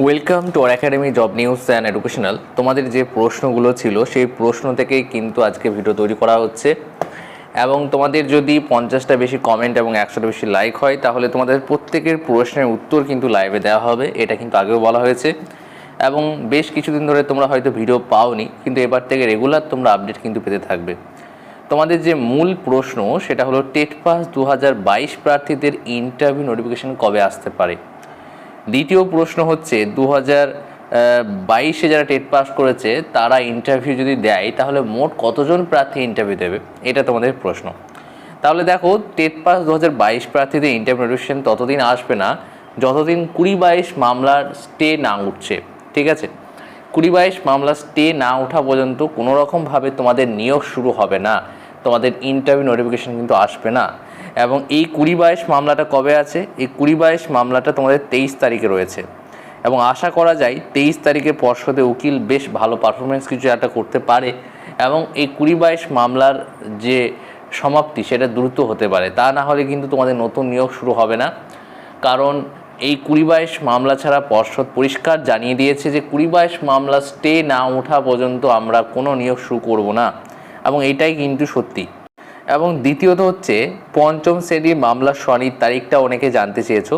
Welcome to R academy job news and educational তোমাদের যে প্রশ্নগুলো ছিল, সেই প্রশ্ন থেকেই কিন্তু আজকে ভিডিও তৈরি করা হচ্ছে। এবং তোমাদের যদি পঞ্চাশটা বেশি কমেন্ট এবং একশোটা বেশি লাইক হয়, তাহলে তোমাদের প্রত্যেকের প্রশ্নের উত্তর কিন্তু লাইভে দেওয়া হবে। এটা কিন্তু আগেও বলা হয়েছে। এবং বেশ কিছুদিন ধরে তোমরা হয়তো ভিডিও পাওনি, কিন্তু এবার থেকে রেগুলার তোমরা আপডেট কিন্তু পেতে থাকবে। তোমাদের যে মূল প্রশ্ন, সেটা হলো টেট পাস দু হাজার বাইশ প্রার্থীদের ইন্টারভিউ নোটিফিকেশন কবে আসতে পারে? দ্বিতীয় প্রশ্ন হচ্ছে দু হাজার বাইশে যারা টেট পাস করেছে, তারা ইন্টারভিউ যদি দেয়, তাহলে মোট কতজন প্রার্থী ইন্টারভিউ দেবে? এটা তোমাদের প্রশ্ন। তাহলে দেখো, টেট পাস দু হাজার বাইশ প্রার্থীদের ইন্টারভিউ নোটিফিকেশন ততদিন আসবে না, যতদিন কুড়ি বাইশ মামলার স্টে না উঠছে, ঠিক আছে? কুড়ি বাইশ মামলা স্টে না ওঠা পর্যন্ত কোনো রকমভাবে তোমাদের নিয়োগ শুরু হবে না। তোমাদের ইন্টারভিউ নোটিফিকেশন কিন্তু আসবে না। এবং এই কুড়ি বাইশ মামলাটা কবে আছে? এই কুড়ি বাইশ মামলাটা তোমাদের তেইশ তারিখে রয়েছে। এবং আশা করা যায় তেইশ তারিখে পর্ষদে উকিল বেশ ভালো পারফরমেন্স কিছু একটা করতে পারে এবং এই কুড়ি বাইশ মামলার যে সমাপ্তি সেটা দ্রুত হতে পারে। তা না হলে কিন্তু তোমাদের নতুন নিয়োগ শুরু হবে না। কারণ এই কুড়ি বাইশ মামলা ছাড়া পর্ষদ পরিষ্কার জানিয়ে দিয়েছে যে কুড়ি বাইশ মামলা স্টে না ওঠা পর্যন্ত আমরা কোনো নিয়োগ শুরু করব না। এবং এটাই কিন্তু সত্যি। এবং দ্বিতীয়ত হচ্ছে, পঞ্চম শ্রেণির মামলার শুনানির তারিখটা অনেকে জানতে চেয়েছো।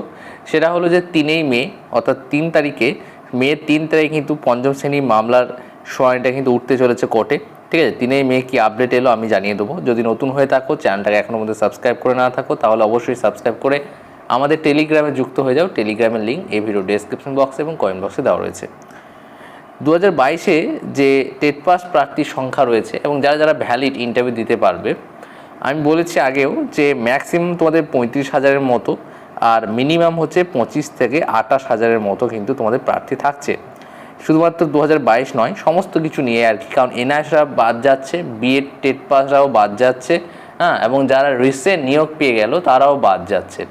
সেটা হলো যে তিনেই মে, অর্থাৎ তিন তারিখে, মে তিন তারিখে কিন্তু পঞ্চম শ্রেণির মামলার শুনানিটা কিন্তু উঠতে চলেছে কোর্টে। ঠিক আছে? তিনেই মে কি আপডেট এলো আমি জানিয়ে দেবো। যদি নতুন হয়ে থাকো, চ্যানেলটাকে এখনও মধ্যে সাবস্ক্রাইব করে না থাকো, তাহলে অবশ্যই সাবস্ক্রাইব করে আমাদের টেলিগ্রামে যুক্ত হয়ে যাও। টেলিগ্রামের লিঙ্ক এই ভিডিও ডেসক্রিপশন বক্সে এবং কয়েন বক্সে দেওয়া রয়েছে। দু হাজার বাইশে যে টেট পাস প্রার্থীর সংখ্যা রয়েছে এবং যারা যারা ভ্যালিড ইন্টারভিউ দিতে পারবে, আমি বলেছি আগেও যে ম্যাক্সিমাম তোমাদের পঁয়ত্রিশ হাজারের মতো আর মিনিমাম হচ্ছে পঁচিশ থেকে আঠাশ হাজারের মতো কিন্তু তোমাদের প্রার্থী থাকছে। শুধুমাত্র দু নয়, সমস্ত কিছু নিয়ে আর কি, কারণ এনআইএসরা বাদ যাচ্ছে, বিএড, টেট পাসরাও বাদ যাচ্ছে হ্যাঁ এবং যারা রিসেন্ট নিয়োগ পেয়ে গেল তারাও বাদ যাচ্ছে।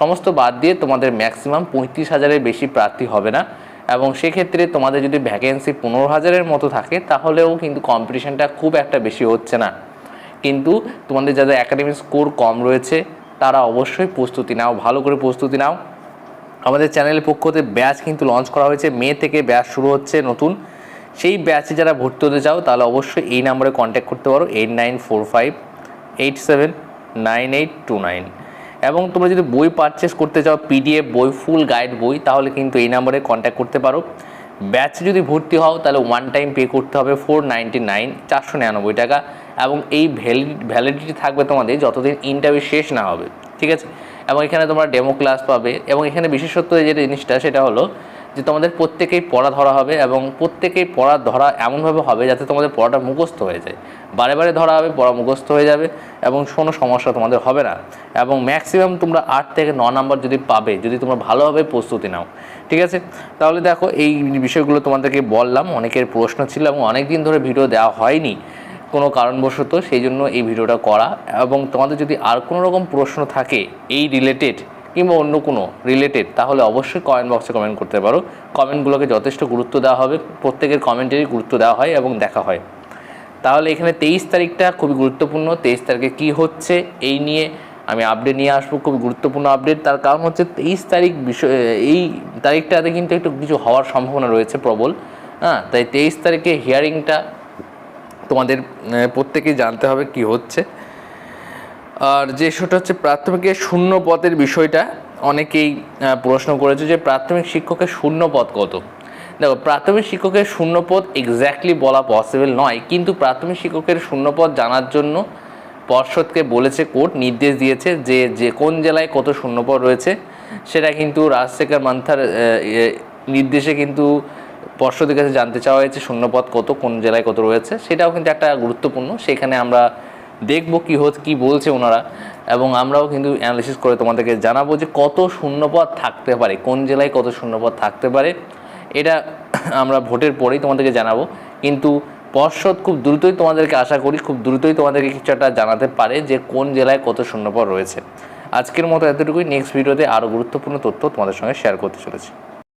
সমস্ত বাদ দিয়ে তোমাদের ম্যাক্সিমাম পঁয়ত্রিশ হাজারের বেশি প্রার্থী হবে না। এবং সেক্ষেত্রে তোমাদের যদি ভ্যাকেন্সি পনেরো হাজারের মতো থাকে, তাহলেও কিন্তু কম্পিটিশানটা খুব একটা বেশি হচ্ছে না। কিন্তু তোমাদের যাদের একাডেমিক স্কোর কম রয়েছে, তারা অবশ্যই প্রস্তুতি নাও, ভালো করে প্রস্তুতি নাও। আমাদের চ্যানেলের পক্ষ থেকে ব্যাচ কিন্তু লঞ্চ করা হয়েছে, মে থেকে ব্যাচ শুরু হচ্ছে নতুন। সেই ব্যাচে যারা ভর্তি হতে চাও, তাহলে অবশ্যই এই নাম্বারে কন্ট্যাক্ট করতে পারো eight nine four five eight seven nine eight two nine এবং তোমরা যদি বই পারচেস করতে চাও পিডিএফ বই ফুল গাইড বই, তাহলে কিন্তু এই নাম্বারে কন্ট্যাক্ট করতে পারো। ব্যাচে যদি ভর্তি হও, তাহলে ওয়ান টাইম পে করতে হবে ফোর নাইনটি নাইন চারশো নিরানব্বই টাকা। এবং এই ভ্যালিডিটি থাকবে তোমাদের যতদিন ইন্টারভিউ শেষ না হবে, ঠিক আছে? এবং এখানে তোমরা ডেমো ক্লাস পাবে। এবং এখানে বিশেষত্ব যে জিনিসটা, সেটা হলো যে তোমাদের প্রত্যেকেই পড়া ধরা হবে এবং প্রত্যেকেই পড়া ধরা এমনভাবে হবে যাতে তোমাদের পড়াটা মুখস্থ হয়ে যায়। বারে বারে ধরা হবে, পড়া মুখস্থ হয়ে যাবে এবং কোনো সমস্যা তোমাদের হবে না। এবং ম্যাক্সিমাম তোমরা আট থেকে ন নাম্বার যদি পাবে, যদি তোমরা ভালোভাবে প্রস্তুতি নাও, ঠিক আছে? তাহলে দেখো, এই বিষয়গুলো তোমাদেরকে বললাম, অনেকের প্রশ্ন ছিল এবং অনেক দিন ধরে ভিডিও দেওয়া হয়নি। কোনো কারণবশত সেই জন্য এই ভিডিওটা করা এবং তোমাদের যদি আর কোনো রকম প্রশ্ন থাকে এই রিলেটেড কিংবা অন্য কোনো রিলেটেড তাহলে অবশ্যই কমেন্ট বক্সে কমেন্ট করতে পারো। কমেন্টগুলোকে যথেষ্ট গুরুত্ব দেওয়া হবে। প্রত্যেকের কমেন্টেরই গুরুত্ব দেওয়া হয় এবং দেখা হয়। তাহলে এখানে তেইশ তারিখটা খুবই গুরুত্বপূর্ণ। তেইশ তারিখে কী হচ্ছে, এই নিয়ে আমি আপডেট নিয়ে আসব। খুবই গুরুত্বপূর্ণ আপডেট তার কারণ হচ্ছে তেইশ তারিখ বিষয়, এই তারিখটাতে কিন্তু একটু কিছু হওয়ার সম্ভাবনা রয়েছে প্রবল। হ্যাঁ তাই তেইশ তারিখে হিয়ারিংটা তোমাদের প্রত্যেকেই জানতে হবে কি হচ্ছে। আর যে সেটা হচ্ছে প্রাথমিকের শূন্য পদের বিষয়টা, অনেকেই প্রশ্ন করেছে যে প্রাথমিক শিক্ষকের শূন্য পদ কত? দেখো, প্রাথমিক শিক্ষকের শূন্য পদ এক্স্যাক্টলি বলা পসিবল নয়, কিন্তু প্রাথমিক শিক্ষকের শূন্য পদ জানার জন্য পর্ষদকে বলেছে, কোর্ট নির্দেশ দিয়েছে যে যে কোন জেলায় কত শূন্যপদ রয়েছে, সেটা কিন্তু রাজশেখর মান্থার নির্দেশে কিন্তু পর্ষদের কাছে জানতে চাওয়া হয়েছে শূন্যপদ কত, কোন জেলায় কত রয়েছে, সেটাও কিন্তু একটা গুরুত্বপূর্ণ। সেখানে আমরা দেখব কী হচ্ছে কী বলছে ওনারা। এবং আমরাও কিন্তু অ্যানালিসিস করে তোমাদেরকে জানাব যে কত শূন্যপদ থাকতে পারে, কোন জেলায় কত শূন্যপদ থাকতে পারে। এটা আমরা ভোটের পরেই তোমাদেরকে জানাব। কিন্তু পর্ষদ খুব দ্রুতই তোমাদেরকে আশা করি, খুব দ্রুতই তোমাদেরকে কিছু একটা জানাতে পারে যে কোন জেলায় কত শূন্যপদ রয়েছে। আজকের মতো এতটুকুই। নেক্সট ভিডিওতে আরও গুরুত্বপূর্ণ তথ্য তোমাদের সঙ্গে শেয়ার করতে চলেছি।